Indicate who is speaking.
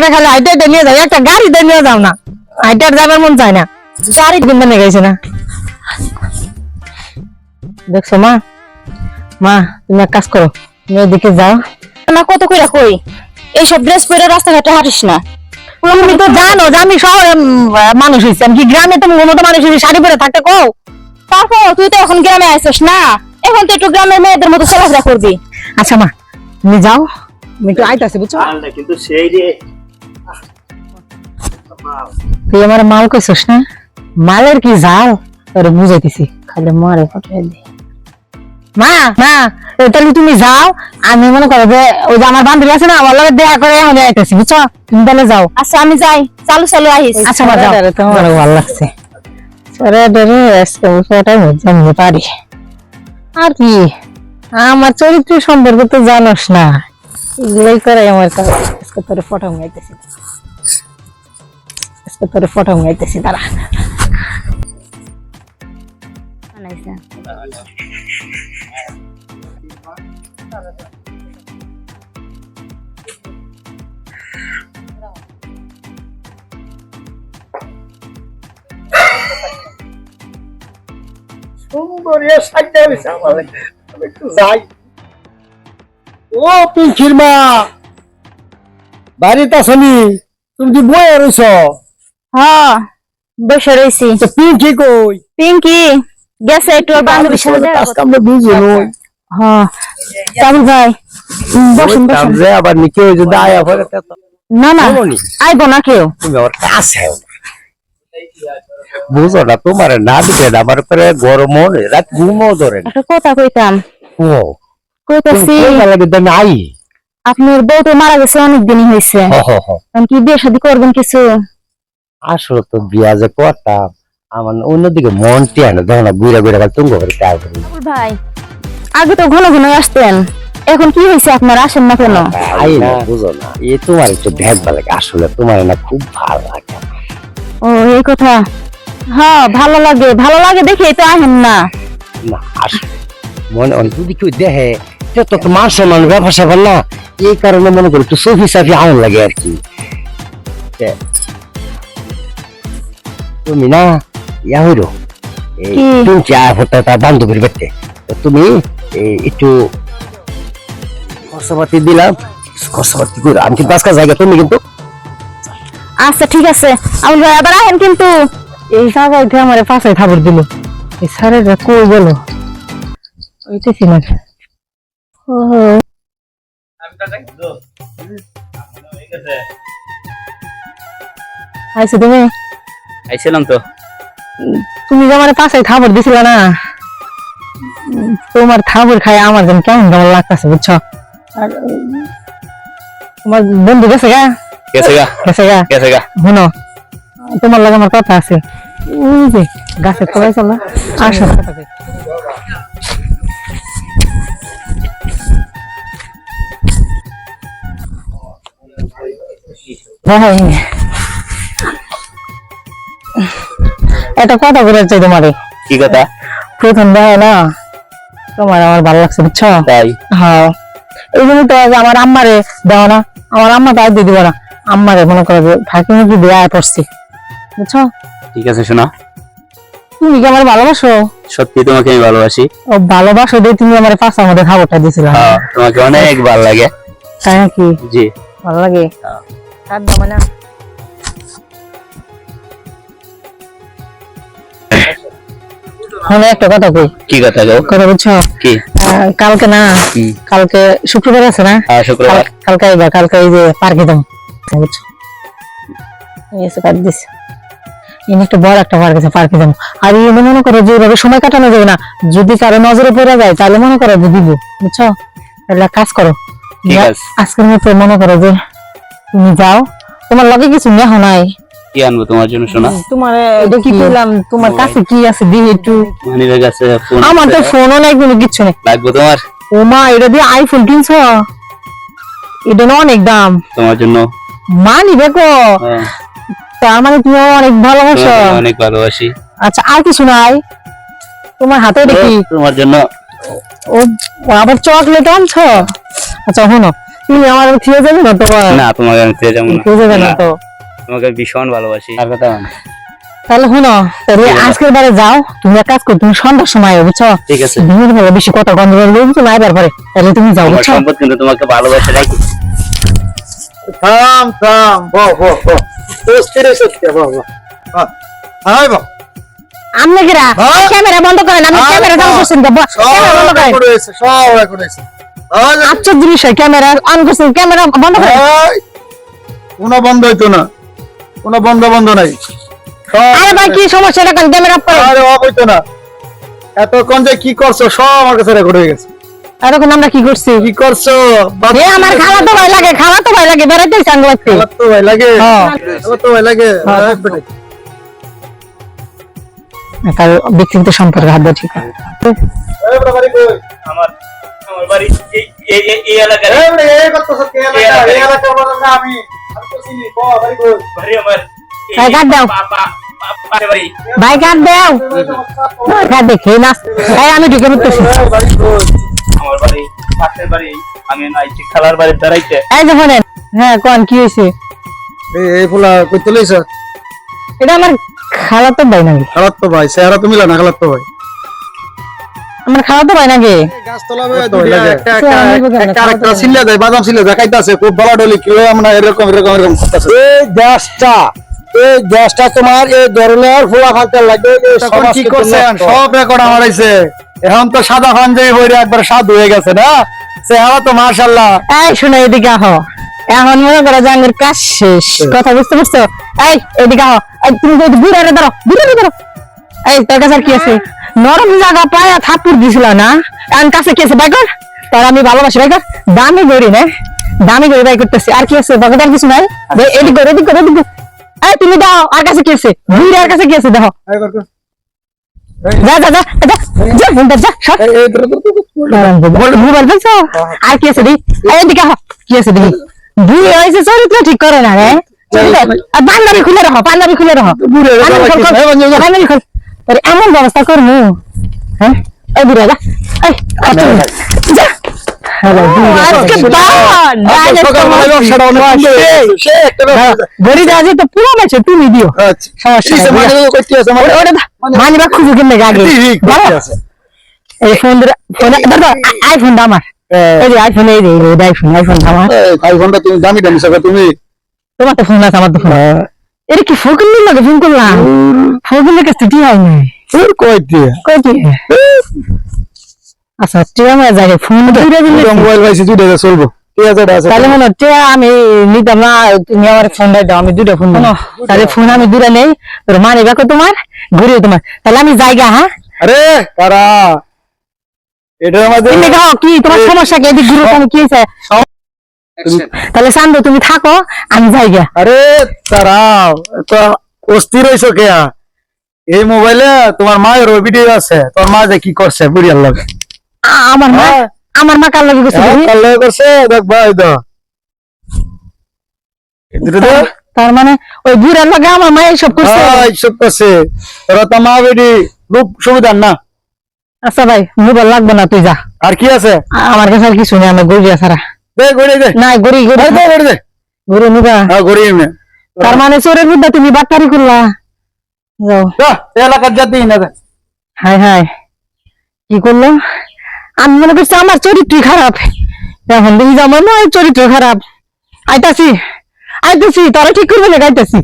Speaker 1: রাস্তাঘাটে খালি হাইটে হাইটে নিয়ে যাও একটা গাড়িতে নিয়ে যাও না। হাইটে আর যাবার মন চায় না। গাড়ি কিনতে নিয়ে গেছে না। দেখছ মা? মা তুমি এক কাজ করো তুমি ওইদিকে যাও।
Speaker 2: না কত কইরা কই? এইসব ড্রেস পরে রাস্তাঘাটে হাঁটিস না।
Speaker 1: তুমি তো জানো যে আমি শহরে মানুষ হয়েছি আমি কি গ্রামে তো মতো মানুষ হয়েছি শাড়ি পরে থাকতে কও?
Speaker 2: তারপর তুই তো এখন গ্রামে আইছিস না। এখন তো একটু গ্রামের মেয়েদের মতো চলাফেরা করবি।
Speaker 1: আচ্ছা মা তুমি যাও। আমি একটু আইতাছি বুঝছ?
Speaker 3: কিন্তু সেই রে
Speaker 1: তুই আমার মাল কইছস না? মালের কি জাল তোর বুঝাইতেছি। খালি মারে দে। মা মা তাহলে তুমি যাও। আমি মনে করো যে ওই যে আমার বান্ধবী আছে না আমার লগে দেখা করে আমি আইতেছি বুঝছ? তুমি তাহলে যাও।
Speaker 2: আচ্ছা আমি যাই। চালু চালু আহিস।
Speaker 1: আচ্ছা মা যাও। তোমার ভালো লাগছে। সরে ডরে আজকে জানতে পারি। আর কি? আমার চরিত্র সম্পর্কে তো জানোস না। এগুলোই করে আমার কাজ। আজকে তোর ফটো গাইতেছি আজকে তোর ফটো গাইতেছি তারা
Speaker 3: সুন্দর এ সাইডে হইছে আমার আমি একটু যাই ও পিঙ্কির মা বাড়িতে আসনি তুমি কি বয়ে রইছ
Speaker 2: হ্যাঁ বসে রয়েছি
Speaker 3: তো পিঙ্কি কই?
Speaker 2: পিঙ্কি গেছে একটু ওর বান্ধবীর সাথে দেখা
Speaker 3: আজকে
Speaker 2: করতে।
Speaker 3: আমরা বুঝি নই
Speaker 2: হ্যাঁ চালু ভাই বসুন বসুন।
Speaker 3: আবার নিকে পরে
Speaker 2: না না
Speaker 3: বলনি।
Speaker 2: আইবো না কেউ।
Speaker 3: তুমি আমার কাছে বুঝো না তোমার না দিকে আমার পরে গরম রাত ঘুমও ধরে
Speaker 2: একটা কথা কইতাম।
Speaker 3: ও
Speaker 2: কইতাছি
Speaker 3: তুমি লাগে আমি আই
Speaker 2: আপনার বউ তো মারা গেছে অনেক দিনই হয়েছে
Speaker 3: হ হ হ।
Speaker 2: এখন কি বিয়ে শাদী করবেন কিছু?
Speaker 3: আসলে তো বিয়া যে করতাম। আমার অন্যদিকে মন টিয়া না দেখো না ঘুরে ঘুরে খালি তুঙ্গ করে কাজ করি।
Speaker 2: ভাই আগে তো ঘন ঘন আসতেন। এখন কি হয়েছে আপনার? আসেন না কেন?
Speaker 3: আই না বুঝো না এ তোমার একটু ভেদ ভালো লাগে। আসলে তোমার না খুব ভালো লাগে।
Speaker 2: ও এই কথা? হ্যাঁ ভালো লাগে ভালো লাগে দেখে তো আসেন না।
Speaker 3: না আসলে মনে অনেক যদি কেউ দেখে তো একটা মান সম্মান স্যাপার না এই কারণে মনে করি একটু সফি সাফি আউন লাগে আর কি। তে, তুমি না ইয়া হইরো এই তুমি চা তার বান্ধবীর বেটে তুমি একটু খরচাপাতি দিলাম। খরচাপাতি করে আমি কিন্তু আজকাল জায়গা তুমি কিন্তু।
Speaker 2: আচ্ছা ঠিক আছে। ভাই আবার আসেন কিন্তু।
Speaker 1: এই জায়গায় উঠে আমার পাশে খাবার দিল। এই স্যারের কই গেল? ওইতেছি না ও আইছো তুমি
Speaker 4: আইছিলাম তো।
Speaker 1: তুমি যে আমার পাশে খাবার দিছিল না তোমার খাবার খাই আমার যেন কেমন কেমন লাগতেছে বুঝছ? আর তোমার বন্ধু গেছে গা?
Speaker 4: গেছে গা।
Speaker 1: গেছে গা?
Speaker 4: গেছে গা।
Speaker 1: শোনো তোমার লাগে আমার কথা আছে। ওই যে গাছের তলায় চলো আসো। ভাই একটা কথা বলে চাই তোমারে।
Speaker 4: কি কথা?
Speaker 1: প্রথম ভাই না তোমার আমার ভালো লাগছে বুঝছ?
Speaker 4: তাই?
Speaker 1: হ্যাঁ। এই জন্য তো আজ আমার আম্মারে দেওয়া না। আমার আম্মা তাই দিয়ে দিব না। আম্মারে মনে করো যে ফাঁকি মুখি দিয়ে পড়ছি। বুঝছ?
Speaker 4: ঠিক আছে শোনা।
Speaker 1: তুমি কি আমার ভালোবাসো?
Speaker 4: সত্যি তোমাকে আমি ভালোবাসি।
Speaker 1: ও ভালোবাসো দিয়ে তুমি আমার পাঁচটার মধ্যে খাবারটা দিয়েছিলে।
Speaker 4: হ্যাঁ, তোমাকে অনেক ভালো লাগে।
Speaker 1: তাই নাকি?
Speaker 4: জি।
Speaker 1: ভালো লাগে?
Speaker 4: হ্যাঁ।
Speaker 1: দাম না? একটা কথা কই?
Speaker 4: কি কথা গো
Speaker 1: কথা বুঝছ
Speaker 4: কি?
Speaker 1: কালকে না কালকে শুক্রবার আছে না?
Speaker 4: হ্যাঁ শুক্রবার।
Speaker 1: কালকে আইবা কালকে এই যে পার্কে বুঝছ? এসে কাট এনে একটা বড় একটা পার্ক আছে পার্কে যাব আর এনে মনে করো যে এভাবে সময় কাটানো যাবে না যদি কারও নজরে পড়ে যায় তাহলে মনে করো যে দিব বুঝছ? তাহলে কাজ করো আজকের মতো মনে করো যে তুমি যাও। তোমার লগে কিছু নেহ নাই।
Speaker 4: কি আনব তোমার জন্য শোনা
Speaker 1: তোমার এটা কি করলাম তোমার কাছে কি আছে দিই একটু
Speaker 4: মানিব্যাগ আছে ফোন
Speaker 1: আমার তো ফোনও নাই কোনো কিচ্ছু নেই।
Speaker 4: লাগবে তোমার?
Speaker 1: ও মা এটা দিয়ে আইফোন কিনছো? এটা না অনেক দাম।
Speaker 4: তোমার জন্য।
Speaker 1: মানি দেখো
Speaker 4: হ্যাঁ,
Speaker 1: তার মানে তুমি অনেক ভালোবাসো।
Speaker 4: অনেক ভালোবাসি।
Speaker 1: আচ্ছা আর কিছু নাই। তোমার হাতে দেখি।
Speaker 4: তোমার জন্য।
Speaker 1: ও আবার চকলেট আনছো? আচ্ছা শোনো তুমি আমার থিয়ে যাবে না তোমার?
Speaker 4: না তোমাকে আমি চেয়ে যাব না।
Speaker 1: থিয়ে যাবে না, তো?
Speaker 4: তোমাকে ভীষণ ভালোবাসি। আর কথা
Speaker 1: তাহলে শুনো। আজকের বারে যাও তুমি এক কাজ করো তুমি সন্ধ্যার সময় বুঝছ?
Speaker 4: ঠিক আছে।
Speaker 1: বেশি কথা গন্ধ করলে বুঝছ না এবার পরে তাহলে তুমি যাও
Speaker 4: আমার
Speaker 1: বুঝছ?
Speaker 4: সম্পদ কিন্তু তোমাকে ভালোবাসে রাখি।
Speaker 5: থাম থাম বহ বহ বহ। অস্থির সত্যি বহ বহ। হাই বহ।
Speaker 1: আপনি কিরা
Speaker 5: হ্যাঁ?
Speaker 1: ক্যামেরা বন্ধ করেন
Speaker 5: হ্যাঁ,
Speaker 1: ক্যামেরা চালু
Speaker 5: হ্যাঁ।
Speaker 1: করছেন তো
Speaker 5: সব
Speaker 1: ক্যামেরা বন্ধ করেন
Speaker 5: সব রেকর্ড হয়েছে। আজ
Speaker 1: আশ্চর্য বিষয় ক্যামেরা অন করছেন ক্যামেরা বন্ধ করেন
Speaker 5: কোনো বন্ধ হইতো না। কোনো বন্ধ বন্ধ নাই
Speaker 1: আরে ভাই কি সমস্যা? এটা ক্যামেরা অফ করেন
Speaker 5: আরে অফ হইতো না। এতক্ষণ যে কি করছ সব আমার কাছে রেকর্ড হয়ে গেছে।
Speaker 1: এরকম আমরা কি করছি?
Speaker 5: কি করছ?
Speaker 1: এ আমার খালা তো ভাই লাগে খালা তো ভাই লাগে বেড়াইতে চাঙ্গ লাগতে
Speaker 5: আমার তো ভাই লাগে।
Speaker 1: হ্যাঁ।
Speaker 5: তো ভাই লাগে।
Speaker 1: হ্যাঁ। তার ব্যক্তিগত সম্পর্কে হাত ঠিক
Speaker 5: কই?
Speaker 4: আমার আমার বাড়ি এই এই এই- এই এলাকায়।
Speaker 5: এই বড়, এই করতেছো কি এলাকা? এই এলাকার বড় না আমি। আমি তো চিনি,
Speaker 4: আমার
Speaker 1: ভাই, কাট দাও। কাট দেও। দেখে না এই আমি ঢুকে পড়তেছি।
Speaker 5: এই বাড়ি কই?
Speaker 4: আমার বাড়ি পাশের বাড়ি। আমি নাইছি খালার দাঁড়াইতে।
Speaker 1: এই হ্যাঁ কোন কি হয়েছে?
Speaker 5: এই- এই ফুলা কই তুলিস
Speaker 1: এটা আমার খালা তো ভাই
Speaker 5: খালাত তো ভাই চেহারা তো মিলা না খালাত তো ভাই।
Speaker 1: আমার খালা তো ভাই নাকি
Speaker 5: বাদাম সিল্লা দেখাইতাছে খুব ভালো ডলি কিলো আমরা এরকম এরকম এরকম
Speaker 3: এই গ্যাসটা এই গ্যাসটা তোমার এই ধরনের ফোলা ফালতে লাগে
Speaker 5: তখন কি করছেন সব রেকর্ড আমার আইছে। এখন তো সাদা পাঞ্জাবি বইরে একবার স্বাদ হয়ে গেছে না? চেহারা তো মাশাআল্লাহ।
Speaker 1: এই শোনো এদিকে আহ। এখন মনে করো যে আমার কাজ শেষ। কথা বুঝতে পারছ? এই এদিকে আহ। তুমি তো দূরে রে ধরো দূরে রে ধরো। এই তোর কাছে আর কি আছে? নরম জায়গা পায়া থাপুর দিছিল না। এখন কাছে কি আছে বাই কর তোর আমি ভালোবাসি বাই কর দামি গড়ি না। দামি গড়ি বাই করতেছি। আর কি আছে? বাকি আর কিছু নাই? দে, এদিক করে এদিক করে এদিক করে। এই তুমি দাও আর কাছে কি আছে? দূরে আর কাছে কি আছে? দেখো।
Speaker 5: এই কর, কর।
Speaker 1: যা যা যা যা যা ফোনটা যা সর।
Speaker 5: এই- এই ধরো, ধরো, ধরো, ধরো।
Speaker 1: মোবাইল ফেলছো আর কি আছে দি? এদিকে আহ কি আছে দেখি। বুড়ি হয়েছে চরিত্র ঠিক করে না রে। চরিত্র- আর পাঞ্জাবি খুলে রাখো পাঞ্জাবি খুলে রাখো।
Speaker 5: বুড়ি হয়ে
Speaker 1: পাঞ্জাবি
Speaker 5: গেছে,
Speaker 1: খোল, এমন ব্যবস্থা করব। হ্যাঁ? এই বুড়া যা। এই। যা।
Speaker 5: হয়ে
Speaker 1: হ্যাঁ, তুমি দিও।
Speaker 5: আচ্ছা।
Speaker 1: দা, মানিবা খুঁজে কিনে আগে। এই ফোন ফোন আইফোনটা আমার।
Speaker 5: এই
Speaker 1: আইফোন এই আইফোন আইফোনটা আমার।
Speaker 5: আইফোনটা তুমি দামি দামি তুমি।
Speaker 1: তোমার তো ফোন আছে আমার তো ফোন এটা কি ফোন লাগে ফোন করলাম? ফোনের কাছে টি হয় না
Speaker 5: তোর কই দিয়ে
Speaker 1: কই আচ্ছা টিয়া আমার জায়গা ফোন দিলে
Speaker 5: মোবাইল পাইছি দিয়ে চলবো।
Speaker 1: তাহলে মনে হচ্ছে আমি নিতাম না তুমি আমার ফোনটা দাও আমি দুটো ফোন নেব তাহলে ফোন আমি দূরে নেই তোর মানে দেখো তোমার? ঘুরিয়ে তোমার। তাহলে আমি জায়গা হ্যাঁ?
Speaker 5: আরে কারা? এটা আমাদের
Speaker 1: কি? তোমার সমস্যা কি? এদিক ঘুরে তুমি কি তাহলে চান্দু তুমি থাকো আমি জায়গা
Speaker 5: আরে তারাও তো অস্থির হইছো কে এই মোবাইলে তোমার মায়ের ভিডিও আছে তোর মা যে কি করছে বুড়িয়ার লাগে?
Speaker 1: আমার মা
Speaker 5: হ্যাঁ।
Speaker 1: আমার মা কার লাগে গেছে
Speaker 5: হ্যাঁ, কার লগে করছে? দেখ ভাই দো।
Speaker 1: তার মানে ওই বুড়ার লগে আমার মা এইসব করছে?
Speaker 5: হ্যাঁ, এইসব করছে। তোরা তো মা বেডি রূপ সুবিধার না?
Speaker 1: আচ্ছা ভাই মোবাইল লাগবে না তুই যা।
Speaker 5: আর কি আছে?
Speaker 1: আমার কাছে আর কিছু নেই আমি গড়িয়া ছাড়া।
Speaker 5: দে গড়ি দে।
Speaker 1: না গড়ি গড়ি।
Speaker 5: দে গড়ি দে।
Speaker 1: গড়ি নিবা।
Speaker 5: হ্যাঁ গড়ি
Speaker 1: তার মানে চোরের বুদ্ধা তুমি বাটপারি করলা। যাও।
Speaker 5: এলাকার যাতেই না।
Speaker 1: হাই হাই। কি করল আমি মনে করছি আমার চরিত্রই খারাপ। এখন দেখি আমার নয় চরিত্র খারাপ। আইতাছি আইতাছি তারা ঠিক করবে না গাইতাছি।